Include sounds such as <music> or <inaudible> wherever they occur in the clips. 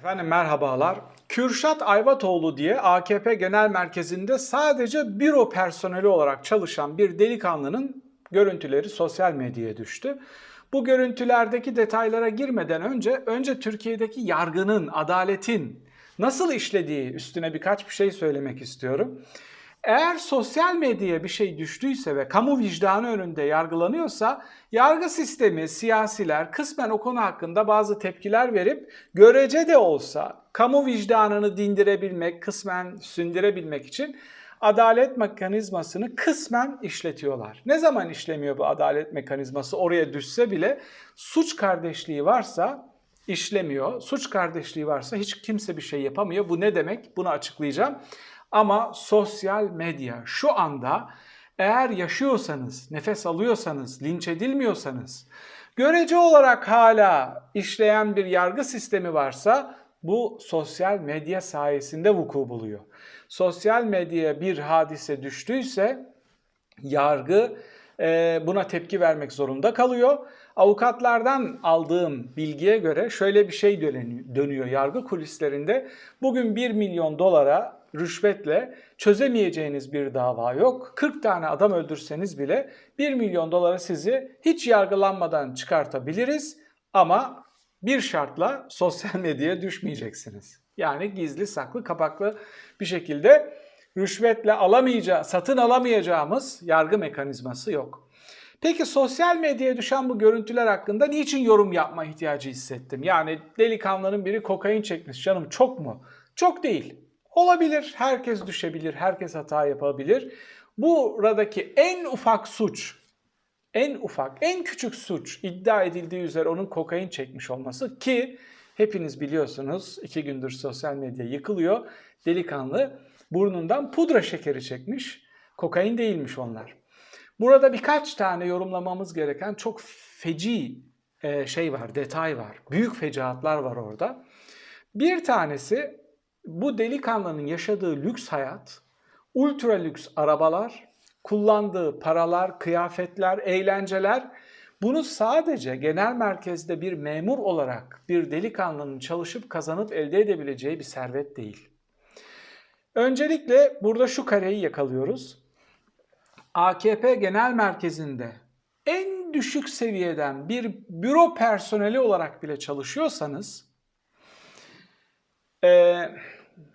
Efendim merhabalar. Kürşat Ayvatoğlu diye AKP Genel Merkezi'nde sadece büro personeli olarak çalışan bir delikanlının görüntüleri sosyal medyaya düştü. Bu görüntülerdeki detaylara girmeden önce önce Türkiye'deki yargının, adaletin nasıl işlediği üstüne birkaç bir şey söylemek istiyorum. Eğer sosyal medyaya bir şey düştüyse ve kamu vicdanı önünde yargılanıyorsa yargı sistemi, siyasiler kısmen o konu hakkında bazı tepkiler verip görece de olsa kamu vicdanını dindirebilmek, kısmen sündürebilmek için adalet mekanizmasını kısmen işletiyorlar. Ne zaman işlemiyor bu adalet mekanizması oraya düşse bile suç kardeşliği varsa işlemiyor. Suç kardeşliği varsa hiç kimse bir şey yapamıyor. Bu ne demek? Bunu açıklayacağım. Ama sosyal medya şu anda eğer yaşıyorsanız, nefes alıyorsanız, linç edilmiyorsanız, görece olarak hala işleyen bir yargı sistemi varsa bu sosyal medya sayesinde vuku buluyor. Sosyal medyaya bir hadise düştüyse yargı e, buna tepki vermek zorunda kalıyor. Avukatlardan aldığım bilgiye göre şöyle bir şey dönüyor yargı kulislerinde. Bugün 1 milyon dolara rüşvetle çözemeyeceğiniz bir dava yok. 40 tane adam öldürseniz bile 1 milyon dolara sizi hiç yargılanmadan çıkartabiliriz ama bir şartla sosyal <laughs> medyaya düşmeyeceksiniz. Yani gizli, saklı, kapaklı bir şekilde rüşvetle alamayacağı, satın alamayacağımız yargı mekanizması yok. Peki sosyal medyaya düşen bu görüntüler hakkında niçin yorum yapma ihtiyacı hissettim? Yani delikanlının biri kokain çekmiş canım çok mu? Çok değil. Olabilir, herkes düşebilir, herkes hata yapabilir. Buradaki en ufak suç, en ufak, en küçük suç iddia edildiği üzere onun kokain çekmiş olması ki hepiniz biliyorsunuz iki gündür sosyal medya yıkılıyor. Delikanlı burnundan pudra şekeri çekmiş. Kokain değilmiş onlar. Burada birkaç tane yorumlamamız gereken çok feci e, şey var, detay var. Büyük fecaatlar var orada. Bir tanesi bu delikanlının yaşadığı lüks hayat, ultra lüks arabalar, kullandığı paralar, kıyafetler, eğlenceler bunu sadece genel merkezde bir memur olarak bir delikanlının çalışıp kazanıp elde edebileceği bir servet değil. Öncelikle burada şu kareyi yakalıyoruz. AKP Genel Merkezi'nde en düşük seviyeden bir büro personeli olarak bile çalışıyorsanız e,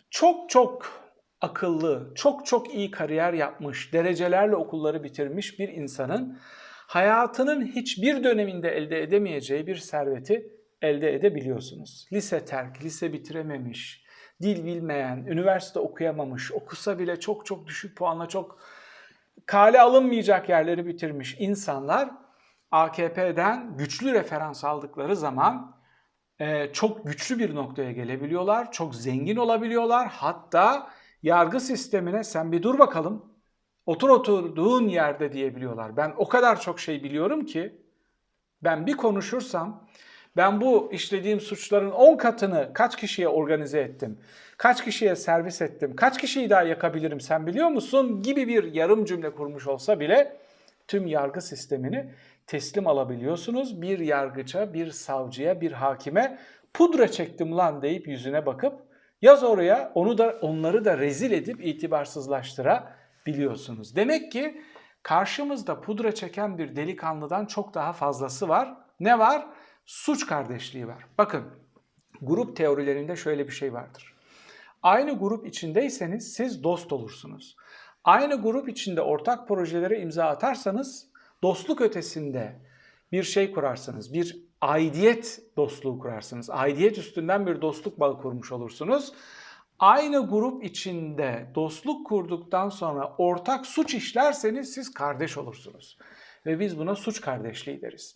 çok çok akıllı, çok çok iyi kariyer yapmış, derecelerle okulları bitirmiş bir insanın hayatının hiçbir döneminde elde edemeyeceği bir serveti elde edebiliyorsunuz. Lise terk, lise bitirememiş, dil bilmeyen, üniversite okuyamamış, okusa bile çok çok düşük puanla çok kale alınmayacak yerleri bitirmiş insanlar AKP'den güçlü referans aldıkları zaman e, çok güçlü bir noktaya gelebiliyorlar, çok zengin olabiliyorlar. Hatta yargı sistemine sen bir dur bakalım, otur oturduğun yerde diyebiliyorlar. Ben o kadar çok şey biliyorum ki ben bir konuşursam ben bu işlediğim suçların 10 katını kaç kişiye organize ettim? Kaç kişiye servis ettim? Kaç kişiyi daha yakabilirim sen biliyor musun? Gibi bir yarım cümle kurmuş olsa bile tüm yargı sistemini teslim alabiliyorsunuz. Bir yargıça, bir savcıya, bir hakime pudra çektim lan deyip yüzüne bakıp yaz oraya onu da onları da rezil edip itibarsızlaştırabiliyorsunuz. Demek ki karşımızda pudra çeken bir delikanlıdan çok daha fazlası var. Ne var? Suç kardeşliği var. Bakın grup teorilerinde şöyle bir şey vardır. Aynı grup içindeyseniz siz dost olursunuz. Aynı grup içinde ortak projelere imza atarsanız dostluk ötesinde bir şey kurarsınız. Bir aidiyet dostluğu kurarsınız. Aidiyet üstünden bir dostluk bağı kurmuş olursunuz. Aynı grup içinde dostluk kurduktan sonra ortak suç işlerseniz siz kardeş olursunuz. Ve biz buna suç kardeşliği deriz.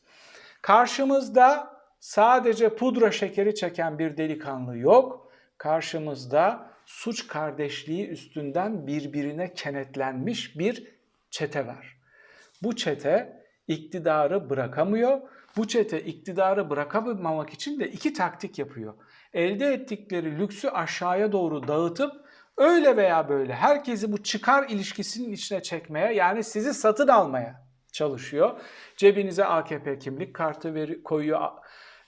Karşımızda sadece pudra şekeri çeken bir delikanlı yok. Karşımızda suç kardeşliği üstünden birbirine kenetlenmiş bir çete var. Bu çete iktidarı bırakamıyor. Bu çete iktidarı bırakamamak için de iki taktik yapıyor. Elde ettikleri lüksü aşağıya doğru dağıtıp öyle veya böyle herkesi bu çıkar ilişkisinin içine çekmeye yani sizi satın almaya çalışıyor. Cebinize AKP kimlik kartı veri, koyuyor.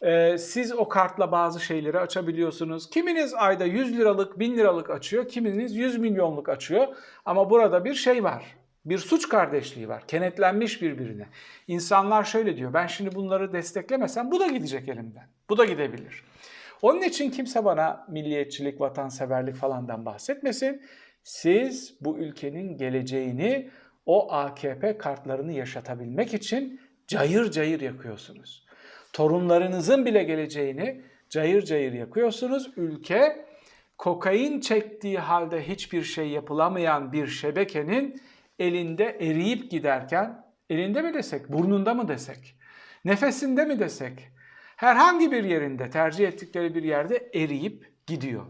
Ee, siz o kartla bazı şeyleri açabiliyorsunuz. Kiminiz ayda 100 liralık, 1000 liralık açıyor, kiminiz 100 milyonluk açıyor. Ama burada bir şey var. Bir suç kardeşliği var. Kenetlenmiş birbirine. İnsanlar şöyle diyor. Ben şimdi bunları desteklemesem bu da gidecek elimden. Bu da gidebilir. Onun için kimse bana milliyetçilik, vatanseverlik falandan bahsetmesin. Siz bu ülkenin geleceğini o AKP kartlarını yaşatabilmek için cayır cayır yakıyorsunuz. Torunlarınızın bile geleceğini cayır cayır yakıyorsunuz. Ülke kokain çektiği halde hiçbir şey yapılamayan bir şebekenin elinde eriyip giderken, elinde mi desek, burnunda mı desek, nefesinde mi desek, herhangi bir yerinde, tercih ettikleri bir yerde eriyip gidiyor.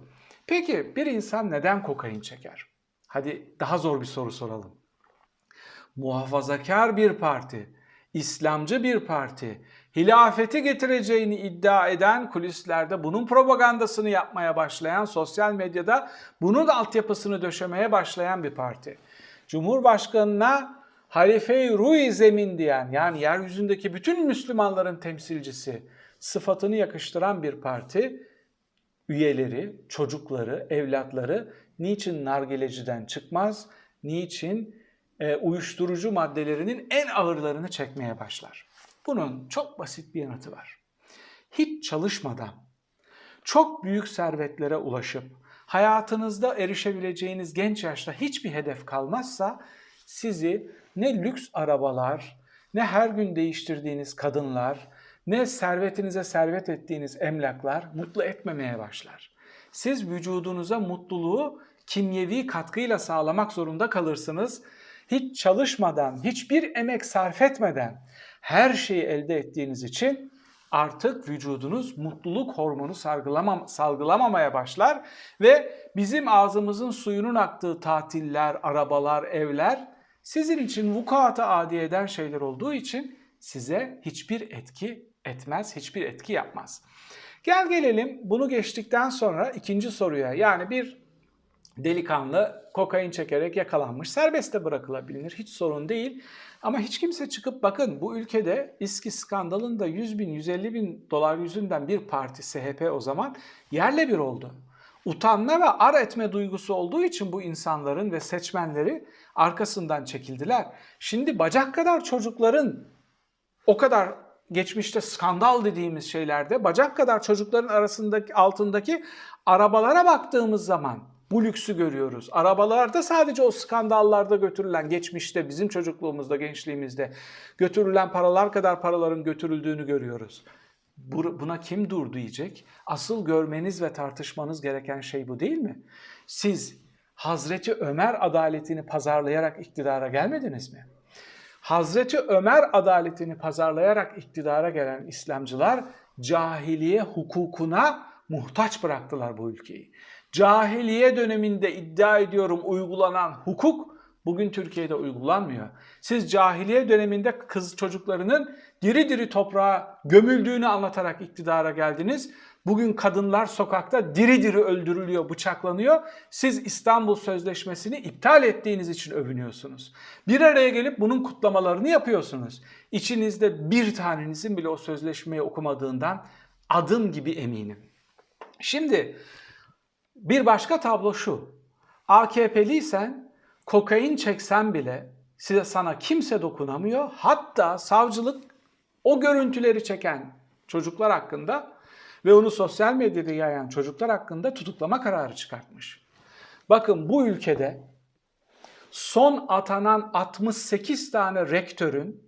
Peki bir insan neden kokain çeker? Hadi daha zor bir soru soralım. Muhafazakar bir parti, İslamcı bir parti, hilafeti getireceğini iddia eden kulislerde bunun propagandasını yapmaya başlayan, sosyal medyada bunun altyapısını döşemeye başlayan bir parti. Cumhurbaşkanına halife-i ruh zemin diyen yani yeryüzündeki bütün Müslümanların temsilcisi sıfatını yakıştıran bir parti üyeleri, çocukları, evlatları niçin nargileciden çıkmaz, niçin e, uyuşturucu maddelerinin en ağırlarını çekmeye başlar. Bunun çok basit bir yanıtı var. Hiç çalışmadan çok büyük servetlere ulaşıp hayatınızda erişebileceğiniz genç yaşta hiçbir hedef kalmazsa sizi ne lüks arabalar, ne her gün değiştirdiğiniz kadınlar, ne servetinize servet ettiğiniz emlaklar mutlu etmemeye başlar. Siz vücudunuza mutluluğu kimyevi katkıyla sağlamak zorunda kalırsınız. Hiç çalışmadan, hiçbir emek sarf etmeden her şeyi elde ettiğiniz için artık vücudunuz mutluluk hormonu salgılamam, salgılamamaya başlar ve bizim ağzımızın suyunun aktığı tatiller, arabalar, evler sizin için vukuata adi eden şeyler olduğu için size hiçbir etki etmez, hiçbir etki yapmaz. Gel gelelim bunu geçtikten sonra ikinci soruya. Yani bir delikanlı kokain çekerek yakalanmış. Serbest de bırakılabilir. Hiç sorun değil. Ama hiç kimse çıkıp bakın bu ülkede İSKİ skandalında 100 bin, 150 bin dolar yüzünden bir parti SHP o zaman yerle bir oldu. Utanma ve ar etme duygusu olduğu için bu insanların ve seçmenleri arkasından çekildiler. Şimdi bacak kadar çocukların o kadar geçmişte skandal dediğimiz şeylerde bacak kadar çocukların arasındaki altındaki arabalara baktığımız zaman bu lüksü görüyoruz. Arabalarda sadece o skandallarda götürülen, geçmişte bizim çocukluğumuzda, gençliğimizde götürülen paralar kadar paraların götürüldüğünü görüyoruz. Buna kim dur diyecek? Asıl görmeniz ve tartışmanız gereken şey bu değil mi? Siz Hazreti Ömer adaletini pazarlayarak iktidara gelmediniz mi? Hazreti Ömer adaletini pazarlayarak iktidara gelen İslamcılar cahiliye hukukuna muhtaç bıraktılar bu ülkeyi. Cahiliye döneminde iddia ediyorum uygulanan hukuk bugün Türkiye'de uygulanmıyor. Siz cahiliye döneminde kız çocuklarının diri diri toprağa gömüldüğünü anlatarak iktidara geldiniz. Bugün kadınlar sokakta diri diri öldürülüyor, bıçaklanıyor. Siz İstanbul Sözleşmesi'ni iptal ettiğiniz için övünüyorsunuz. Bir araya gelip bunun kutlamalarını yapıyorsunuz. İçinizde bir tanenizin bile o sözleşmeyi okumadığından adım gibi eminim. Şimdi bir başka tablo şu. AKP'liysen kokain çeksen bile size sana kimse dokunamıyor. Hatta savcılık o görüntüleri çeken çocuklar hakkında ve onu sosyal medyada yayan çocuklar hakkında tutuklama kararı çıkartmış. Bakın bu ülkede son atanan 68 tane rektörün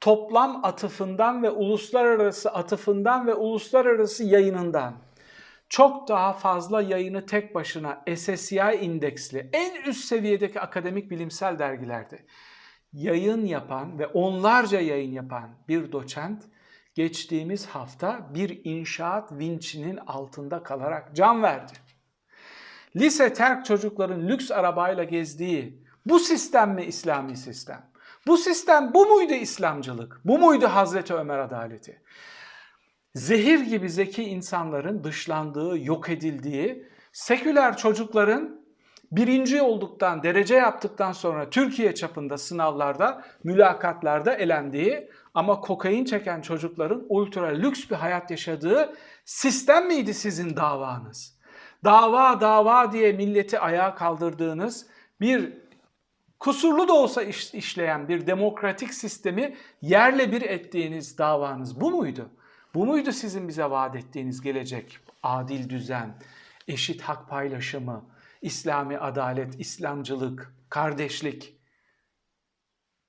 toplam atıfından ve uluslararası atıfından ve uluslararası yayınından çok daha fazla yayını tek başına SSCI indeksli en üst seviyedeki akademik bilimsel dergilerde yayın yapan ve onlarca yayın yapan bir doçent geçtiğimiz hafta bir inşaat vinçinin altında kalarak can verdi. Lise terk çocukların lüks arabayla gezdiği bu sistem mi İslami sistem? Bu sistem bu muydu İslamcılık? Bu muydu Hazreti Ömer adaleti? Zehir gibi zeki insanların dışlandığı, yok edildiği, seküler çocukların birinci olduktan, derece yaptıktan sonra Türkiye çapında sınavlarda, mülakatlarda elendiği ama kokain çeken çocukların ultra lüks bir hayat yaşadığı sistem miydi sizin davanız? Dava dava diye milleti ayağa kaldırdığınız bir kusurlu da olsa iş- işleyen bir demokratik sistemi yerle bir ettiğiniz davanız bu muydu? Bu muydu sizin bize vaat ettiğiniz gelecek? Adil düzen, eşit hak paylaşımı, İslami adalet, İslamcılık, kardeşlik.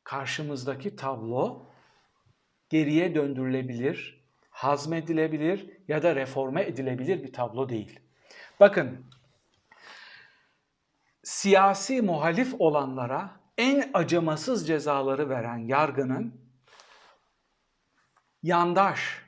Karşımızdaki tablo geriye döndürülebilir, hazmedilebilir ya da reforme edilebilir bir tablo değil. Bakın siyasi muhalif olanlara en acımasız cezaları veren yargının yandaş,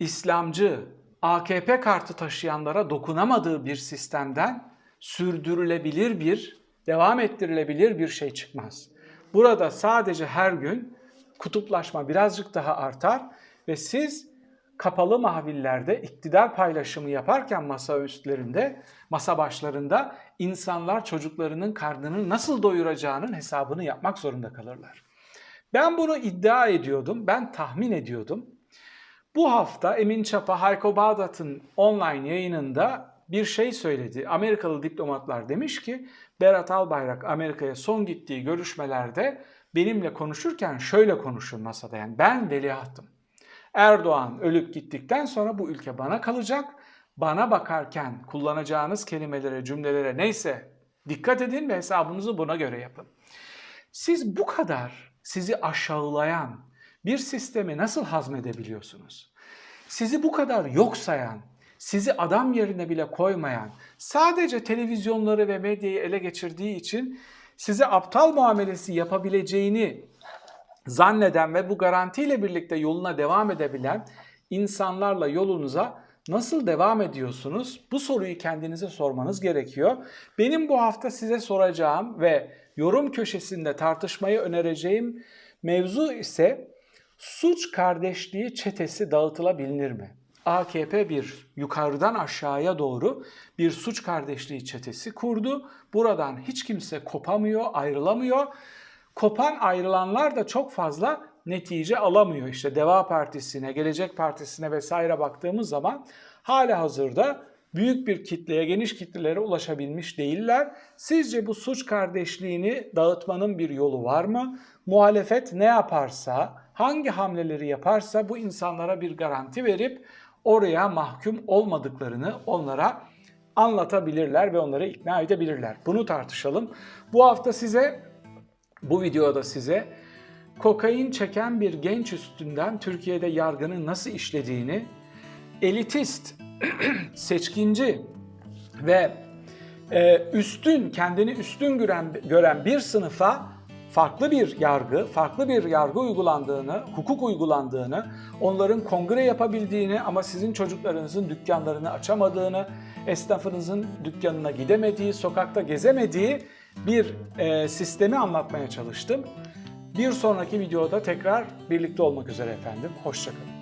İslamcı, AKP kartı taşıyanlara dokunamadığı bir sistemden sürdürülebilir bir, devam ettirilebilir bir şey çıkmaz. Burada sadece her gün kutuplaşma birazcık daha artar ve siz kapalı mahvillerde iktidar paylaşımı yaparken masa üstlerinde, masa başlarında insanlar çocuklarının karnını nasıl doyuracağının hesabını yapmak zorunda kalırlar. Ben bunu iddia ediyordum, ben tahmin ediyordum. Bu hafta Emin Çapa, Hayko Bağdat'ın online yayınında bir şey söyledi. Amerikalı diplomatlar demiş ki Berat Albayrak Amerika'ya son gittiği görüşmelerde benimle konuşurken şöyle konuşur masada yani ben veliahtım. Erdoğan ölüp gittikten sonra bu ülke bana kalacak. Bana bakarken kullanacağınız kelimelere, cümlelere neyse dikkat edin ve hesabınızı buna göre yapın. Siz bu kadar sizi aşağılayan bir sistemi nasıl hazmedebiliyorsunuz? Sizi bu kadar yok sayan, sizi adam yerine bile koymayan, sadece televizyonları ve medyayı ele geçirdiği için size aptal muamelesi yapabileceğini zanneden ve bu garantiyle birlikte yoluna devam edebilen insanlarla yolunuza nasıl devam ediyorsunuz? Bu soruyu kendinize sormanız gerekiyor. Benim bu hafta size soracağım ve yorum köşesinde tartışmayı önereceğim mevzu ise suç kardeşliği çetesi dağıtılabilir mi? AKP bir yukarıdan aşağıya doğru bir suç kardeşliği çetesi kurdu. Buradan hiç kimse kopamıyor, ayrılamıyor. Kopan ayrılanlar da çok fazla netice alamıyor. İşte Deva Partisi'ne, Gelecek Partisi'ne vesaire baktığımız zaman hala hazırda büyük bir kitleye, geniş kitlelere ulaşabilmiş değiller. Sizce bu suç kardeşliğini dağıtmanın bir yolu var mı? Muhalefet ne yaparsa, hangi hamleleri yaparsa bu insanlara bir garanti verip oraya mahkum olmadıklarını onlara anlatabilirler ve onları ikna edebilirler. Bunu tartışalım. Bu hafta size bu videoda size kokain çeken bir genç üstünden Türkiye'de yargının nasıl işlediğini, elitist, <clears throat> seçkinci ve e, üstün, kendini üstün gören, gören bir sınıfa farklı bir yargı, farklı bir yargı uygulandığını, hukuk uygulandığını, onların kongre yapabildiğini ama sizin çocuklarınızın dükkanlarını açamadığını, esnafınızın dükkanına gidemediği, sokakta gezemediği bir e, sistemi anlatmaya çalıştım. Bir sonraki videoda tekrar birlikte olmak üzere efendim. Hoşçakalın.